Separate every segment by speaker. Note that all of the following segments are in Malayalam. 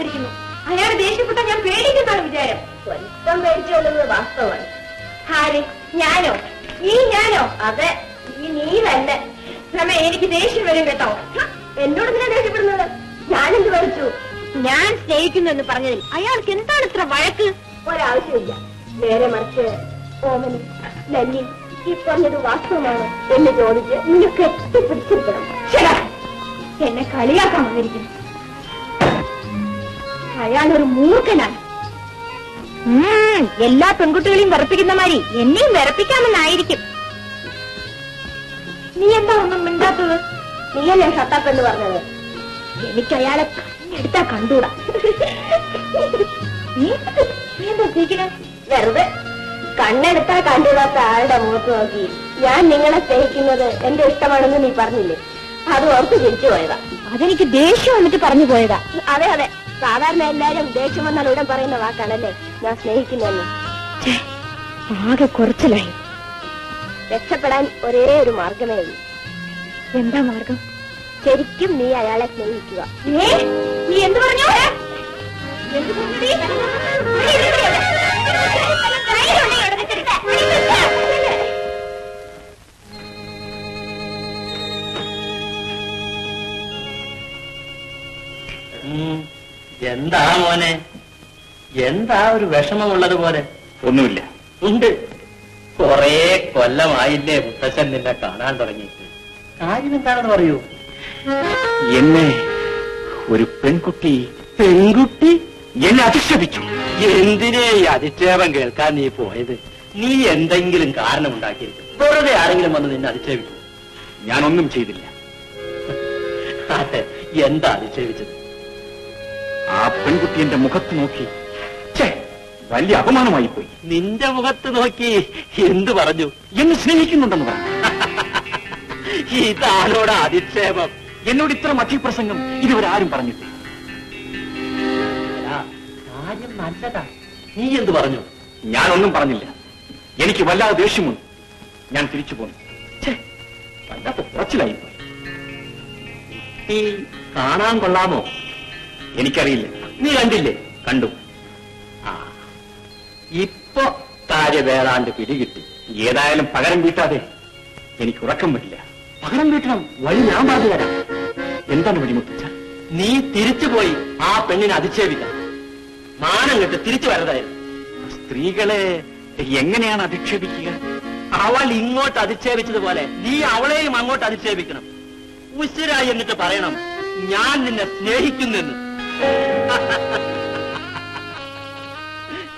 Speaker 1: വന്നിരിക്കുന്നു. അയാൾ ദേഷ്യപ്പെട്ട ഞാൻ പേടിക്കുന്നതാണ് വിചാരം.
Speaker 2: സ്വല്പം പേടിച്ചോളുന്നത് വാസ്തവമാണ്.
Speaker 1: ഹാരി ഞാനോ? ഈ ഞാനോ?
Speaker 2: അതെ. ഈ നീ തന്നെ
Speaker 1: നമ്മ എനിക്ക് ദേഷ്യം വരും കേട്ടോ.
Speaker 2: എന്നോട് എന്തിനാ ദേഷ്യപ്പെടുന്നത്? ഞാനെന്ത് പഠിച്ചു
Speaker 1: ഞാൻ സ്നേഹിക്കുന്നു എന്ന് പറഞ്ഞതിൽ അയാൾക്ക് എന്താണ് ഇത്ര വഴക്ക്?
Speaker 2: ഒരാവശ്യമില്ല. നേരെ മറിച്ച് ഓമനി നന്നി ഈ പറഞ്ഞത് വാസ്തവമാണ് എന്ന് ചോദിച്ച് നിനക്ക് എത്തിപ്പിടിച്ചിരിക്കണം
Speaker 1: എന്നെ കളിയാക്കാൻ വന്നിരിക്കുന്നു. അയാൾ ഒരു മൂർഖനാണ് എല്ലാ പെൺകുട്ടികളെയും വിറപ്പിക്കുന്ന മാതിരി എന്നെയും വിറപ്പിക്കാമെന്നായിരിക്കും. നീ എന്താ ഒന്നും മിണ്ടാത്തത്?
Speaker 2: നീയല്ലേ ഷട്ടപ്പ് എന്ന് പറഞ്ഞത്?
Speaker 1: എനിക്ക് അയാളെ കണ്ണെടുത്താ കണ്ടൂടാ. നീ എന്താ ഉദ്ദേശിക്കണേ
Speaker 2: വെറുതെ കണ്ണെടുത്താ കണ്ടിടാത്ത ആളുടെ മുഖത്ത് നോക്കി ഞാൻ നിങ്ങളെ സ്നേഹിക്കുന്നത് എന്റെ ഇഷ്ടമാണെന്ന് നീ പറഞ്ഞില്ലേ? അത് ഓർത്ത് തിരിച്ചു പോയതാ.
Speaker 1: അതെനിക്ക് ദേഷ്യം വന്നിട്ട് പറഞ്ഞു പോയതാ.
Speaker 2: അതെ അതെ. സാധാരണ എല്ലാരും ദേഷ്യം വന്നാൽ ഉടൻ പറയുന്ന വാക്കാണല്ലേ? ഞാൻ സ്നേഹിക്കുന്നെന്ന്
Speaker 1: ആകെ കുറച്ചിലായി.
Speaker 2: രക്ഷപ്പെടാൻ ഒരേ ഒരു മാർഗമേ ഉള്ളൂ.
Speaker 1: എന്താ മാർഗം?
Speaker 2: ശരിക്കും നീ അയാളെ സ്നേഹിക്കുക.
Speaker 1: നീ എന്ത് പറഞ്ഞു?
Speaker 3: ഉം. എന്താ മോനെ? എന്താ ഒരു വിഷമമുള്ളത് പോലെ?
Speaker 4: ഒന്നുമില്ല.
Speaker 3: ഉണ്ട്. കൊറേ കൊല്ലമായില്ലേ മുത്തച്ഛൻ നിന്നെ കാണാൻ തുടങ്ങിയിട്ട്. കാര്യം എന്താണെന്ന് പറയൂ.
Speaker 4: എന്നെ ഒരു പെൺകുട്ടി
Speaker 3: പെൺകുട്ടി?
Speaker 4: എന്നെ അധിക്ഷേപിച്ചു.
Speaker 3: എന്തിനേ ഈ അധിക്ഷേപം കേൾക്കാൻ നീ പോയത്? നീ എന്തെങ്കിലും കാരണം ഉണ്ടാക്കിയിരിക്കും വെറുതെ ആരെങ്കിലും വന്ന് നിന്നെ അധിക്ഷേപിക്കും
Speaker 4: ഞാനൊന്നും ചെയ്തില്ല.
Speaker 3: അതെ എന്താ അധിക്ഷേപിച്ചത്?
Speaker 4: പെൺകുട്ടി എന്റെ മുഖത്ത് നോക്കി. വലിയ അപമാനമായി പോയി
Speaker 3: നിന്റെ മുഖത്ത് നോക്കി എന്തു പറഞ്ഞു?
Speaker 4: എന്നെ സ്നേഹിക്കുന്നുണ്ടെന്ന് പറഞ്ഞു.
Speaker 3: ഇതാണോട് അധിക്ഷേപം?
Speaker 4: എന്നോട് ഇത്ര മധ്യപ്രസംഗം ഇതുവരെ ആരും പറഞ്ഞിട്ടില്ല.
Speaker 3: കാര്യം നല്ലതാ. നീ എന്ത് പറഞ്ഞു?
Speaker 4: ഞാനൊന്നും പറഞ്ഞില്ല. എനിക്ക് വല്ലാതെ ദേഷ്യമുണ്ട്. ഞാൻ തിരിച്ചു പോന്നു. വല്ലാത്ത കുറച്ചിലായി പോയി
Speaker 3: കാണാൻ കൊള്ളാമോ?
Speaker 4: എനിക്കറിയില്ല.
Speaker 3: നീ കണ്ടില്ലേ?
Speaker 4: കണ്ടു.
Speaker 3: ആ. ഇപ്പൊ കാര്യം പിടി പിടികിട്ടി
Speaker 4: ഏതായാലും പകരം വീട്ടാതെ. എനിക്ക് ഉറക്കം വരില്ല. പകരം വീട്ടണം. വഴി ഞാൻ പറഞ്ഞു തരാം. എന്താണ് വഴിമുട്ടിച്ച
Speaker 3: നീ തിരിച്ചു പോയി ആ പെണ്ണിനെ അധിക്ഷേപിക്കണം. മാനം കെട്ട് തിരിച്ചു വരതായിരുന്നു
Speaker 4: സ്ത്രീകളെ എങ്ങനെയാണ് അധിക്ഷേപിക്കുക?
Speaker 3: അവൾ ഇങ്ങോട്ട് അധിക്ഷേപിച്ചതുപോലെ നീ അവളെയും അങ്ങോട്ട് അധിക്ഷേപിക്കണം. ഉശിരായി എന്നിട്ട് പറയണം ഞാൻ നിന്നെ സ്നേഹിക്കുന്നെന്ന്.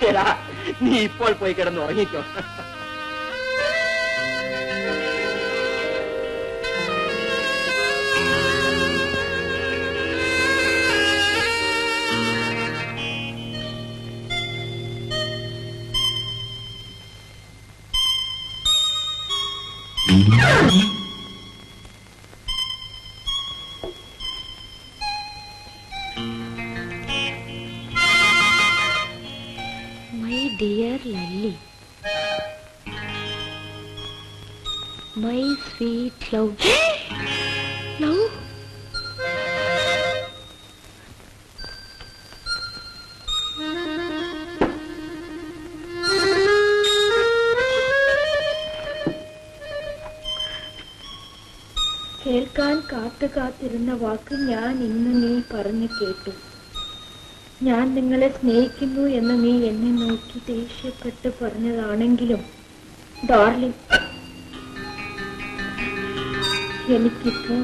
Speaker 3: എടാ, നീ ഇപ്പോൾ പോയി കിടന്ന് ഉറങ്ങിക്കോ
Speaker 1: dear Lalli my sweet love love കേൾക്കാൻ കാത്തു കാത്തിരുന്ന വാക്ക് ഞാൻ ഇന്ന് നീ പറഞ്ഞു കേട്ടു. ഞാൻ നിങ്ങളെ സ്നേഹിക്കുന്നു എന്ന് നീ എന്നെ നോക്കി ദേഷ്യപ്പെട്ട് പറഞ്ഞതാണെങ്കിലും ഡാർലിംഗ് എനിക്കിപ്പോൾ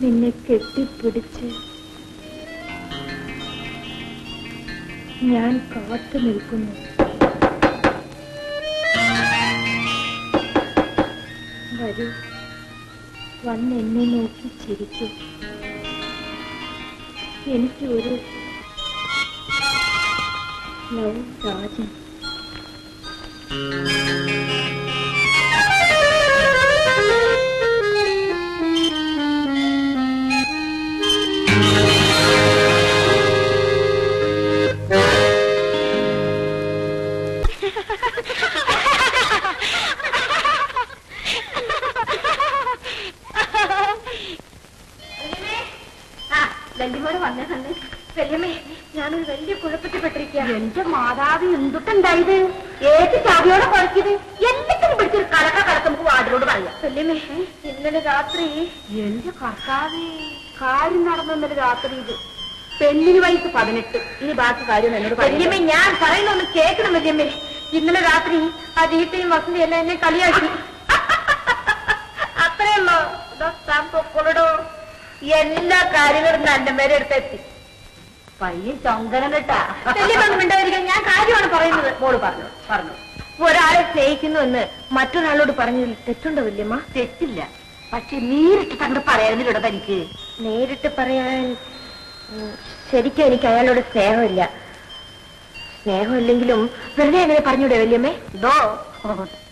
Speaker 1: നിന്നെ കെട്ടിപ്പിടിച്ച് ഞാൻ കാത്തു നിൽക്കുന്നു. വരൂ വന്ന് എന്നെ നോക്കി ചിരിക്കും. എനിക്ക് ഒരു ലവ് രാജൻ
Speaker 2: ആ ലല്ലിമോട് വന്നേ വന്നേ. വല്യമ്മേ ഞാനൊരു വലിയ കുഴപ്പത്തിൽപ്പെട്ടിരിക്കുക
Speaker 5: എന്റെ മാതാവ് എന്തുട്ടുണ്ടായത്? ഏത് ചാവിയോടെ കുറയ്ക്കത് എന്തൊക്കെ പിടിച്ചൊരു കലക്ക കലക്ക നമുക്ക് വാർഡിനോട് പറയാം.
Speaker 2: വല്യമ്മേ ഇന്നലെ രാത്രി
Speaker 5: എന്റെ കർത്താവേ കാര്യം നടന്നു ഇന്നലെ രാത്രി ഇത്. പെണ്ണിന് വയസ്സ് പതിനെട്ട്. ഇനി ബാക്കി കാര്യം എന്നോട്
Speaker 2: വല്യമ്മേ ഞാൻ പറയുന്ന ഒന്ന് കേൾക്കണം വല്യമ്മേ. ഇന്നലെ രാത്രി ആ ദീപയും വസന്തി എല്ലാം എന്നെ കളിയാക്കി.
Speaker 5: അത്രയുള്ളോ എല്ലാ കാര്യങ്ങളും നല്ല മേലെ എടുത്തെത്തി പയ്യൻ ചൊങ്കനം കേട്ടാ.
Speaker 2: ഞാൻ കാര്യമാണ് പറയുന്നത്.
Speaker 5: മോൾ പറഞ്ഞു പറഞ്ഞു.
Speaker 2: ഒരാളെ സ്നേഹിക്കുന്നു എന്ന് മറ്റൊരാളോട് പറഞ്ഞതിൽ തെറ്റുണ്ടോ വല്യമ്മ?
Speaker 5: തെറ്റില്ല. പക്ഷെ നേരിട്ട് തങ്ങോട്ട് പറയാനില്ലടോ തനിക്ക്.
Speaker 2: നേരിട്ട് പറയാൻ ശരിക്കും എനിക്ക് അയാളോട് സ്നേഹമില്ല. സ്നേഹമില്ലെങ്കിലും വെറുതെ അങ്ങനെ പറഞ്ഞൂടെ വല്യമ്മേ?
Speaker 5: ഇതോ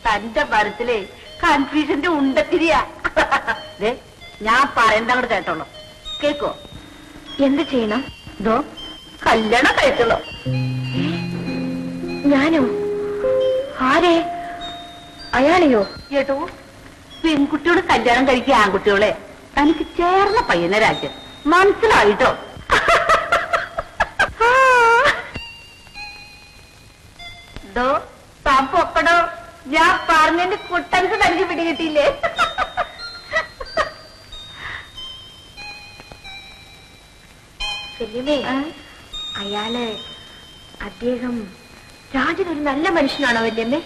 Speaker 5: തന്റെ പരത്തിലെ കൺഫ്യൂഷന്റെ ഉണ്ടത്തിരിയാ. ഞാൻ പറയണ്ട അങ്ങോട്ട് കേട്ടോളൂ. കേക്കോ?
Speaker 2: എന്ത് ചെയ്യണം?
Speaker 5: ഇതോ കല്യാണം കഴിച്ചോളൂ
Speaker 2: ഞാനോ? ആരെ? അയാളെയോ?
Speaker 5: കേട്ടോ പെൺകുട്ടിയോട് കല്യാണം കഴിക്കുക ആൺകുട്ടികളെ തനിക്ക് ചേർന്ന പയ്യനെ രാജ്യം. മനസ്സിലായിട്ടോ? ഞാൻ പറഞ്ഞതിന്റെ കുട്ടൻസ് തനിക്ക് പിടികിട്ടിയില്ലേ?
Speaker 2: വല്യമ്മേ അയാൾ അദ്ദേഹം രാജൻ ഒരു നല്ല മനുഷ്യനാണോ വല്യമ്മേ?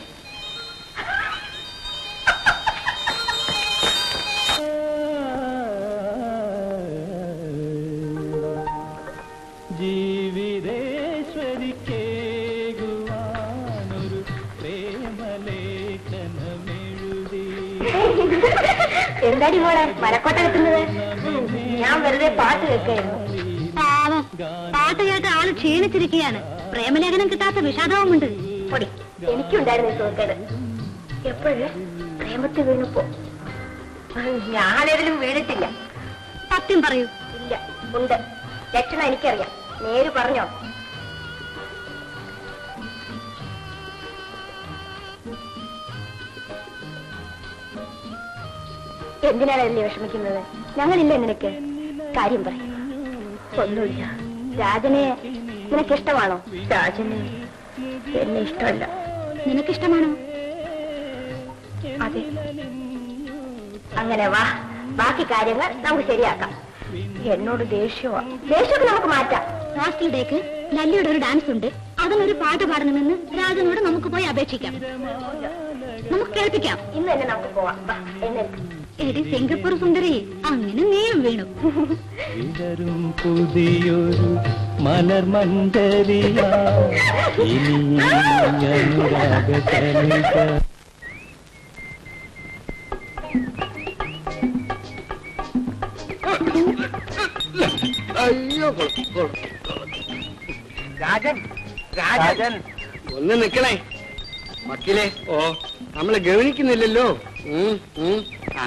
Speaker 2: എന്താടി മോളെ മരക്കോട്ട എത്തുന്നത് ഞാൻ വെറുതെ പാട്ട് കേൾക്കായിരുന്നു.
Speaker 5: പാട്ട് കേട്ട് ആൾ ക്ഷീണിച്ചിരിക്കുകയാണ്. പ്രേമലേഖനം കിട്ടാത്ത വിഷാദവുമുണ്ട്.
Speaker 2: എനിക്കുണ്ടായിരുന്നു സുഹൃത്തേട് എപ്പോഴും? പ്രേമത്തിൽ വീണപ്പോ. ഞാനേതിലും വീണിട്ടില്ല.
Speaker 5: സത്യം പറയൂ.
Speaker 2: ഇല്ല ഉണ്ട്. ലക്ഷണം എനിക്കറിയാം. നേര് പറഞ്ഞോ. എന്തിനാണ് എന്നെ വിഷമിക്കുന്നത്? ഞങ്ങളില്ല നിനക്ക്. കാര്യം പറയും. ഒന്നുമില്ല. രാജനെ നിനക്കിഷ്ടമാണോ? രാജന് എന്നെ ഇഷ്ടമല്ല.
Speaker 5: നിനക്കിഷ്ടമാണോ?
Speaker 2: അതെ. അങ്ങനെ വാ. ബാക്കി കാര്യങ്ങൾ നമുക്ക് ശരിയാക്കാം. എന്നോട് ദേഷ്യമാ ദേഷ്യമൊക്കെ നമുക്ക് മാറ്റാം.
Speaker 5: ലാസ്റ്റ് ഡേക്ക് ലല്ലിയുടെ ഒരു ഡാൻസ് ഉണ്ട്. അതിനൊരു പാട്ട് പാടണമെന്ന് രാജനോട് നമുക്ക് പോയി അപേക്ഷിക്കാം. നമുക്ക് കേൾപ്പിക്കാം.
Speaker 2: ഇന്ന് തന്നെ നമുക്ക് പോവാം. എഴുന്നേൽക്ക്.
Speaker 5: എടി സിംഗപ്പൂർ സുന്ദരി അങ്ങനെ നീയും വീണു.
Speaker 6: വിടരും പുതിയൊരു അനുരാഗ കണിക
Speaker 7: അയ്യോ രാജൻ രാജൻ. ഒന്ന് നിക്കണേ. വക്കീലേ. ഓ. നമ്മളെ ഗവനിക്കുന്നില്ലല്ലോ ഉം, ഉം. ആ ആ.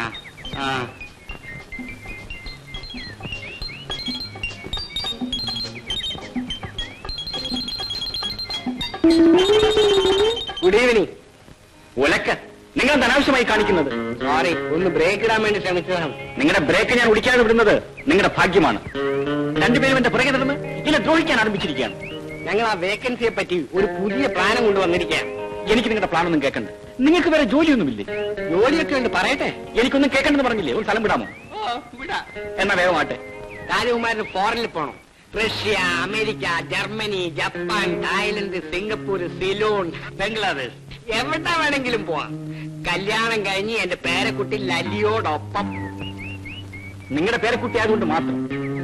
Speaker 7: ഗുഡ് ഈവനിങ്
Speaker 4: ഉലക്ക. നിങ്ങൾ അനാവശ്യമായി കാണിക്കുന്നത്?
Speaker 7: സോറി ഒന്ന് ബ്രേക്ക് ഇടാൻ വേണ്ടി ശ്രമിച്ചതാണ്.
Speaker 4: നിങ്ങളുടെ ബ്രേക്ക് ഞാൻ ഒടിക്കാതെ വിടുന്നത്. നിങ്ങളുടെ ഭാഗ്യമാണ്. രണ്ടുപേരും എന്റെ പുറകെ നടന്ന് ഇതിനെ ദ്രോഹിക്കാൻ ആരംഭിച്ചിരിക്കുകയാണ്.
Speaker 7: ഞങ്ങൾ ആ വേക്കൻസിയെ പറ്റി ഒരു പുതിയ പ്ലാനും കൊണ്ടുവന്നിരിക്കുകയാണ്.
Speaker 4: എനിക്ക് നിങ്ങളുടെ പ്ലാനൊന്നും കേൾക്കണ്ട. നിങ്ങൾക്ക് വേറെ ജോലിയൊന്നുമില്ലേ?
Speaker 7: ജോലിയൊക്കെ ഉണ്ട് പറയട്ടെ.
Speaker 4: എനിക്കൊന്നും കേൾക്കണ്ടെന്ന് പറഞ്ഞില്ലേ? ഒരു സ്ഥലം വിടാമോ? എന്നാ വേഗമാട്ടെ
Speaker 7: രാജകുമാരന് ഫോറിനിൽ പോണം. Russia America Germany Japan Thailand Singapore Ceylon Bangladesh. എവിടെ വേണമെങ്കിലും പോവാം. കല്യാണം കഴിഞ്ഞ് എന്റെ പേരക്കുട്ടി ലലിയോടൊപ്പം.
Speaker 4: നിങ്ങളുടെ പേരക്കുട്ടി ആയതുകൊണ്ട് മാത്രം.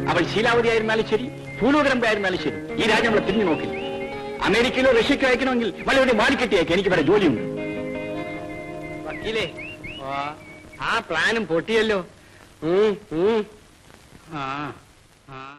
Speaker 4: അവൾ ശീലാവതി ആയിരുന്നാലും ശരി ഭൂലോകരമ്പ ആയിരുന്നാലും ശരി. ഈ രാജ്യം നമ്മളെ തിരിഞ്ഞു നോക്കില്ല. അമേരിക്കയിലോ റഷ്യക്കോ അയക്കണമെങ്കിൽ വല്ലവരുടെ മാലിക്കെട്ടി അയക്കാം എനിക്ക് വേറെ ജോലിയുണ്ട്.
Speaker 7: വക്കീലേ. ആ പ്ലാനും പൊട്ടിയല്ലോ. ആ ആ.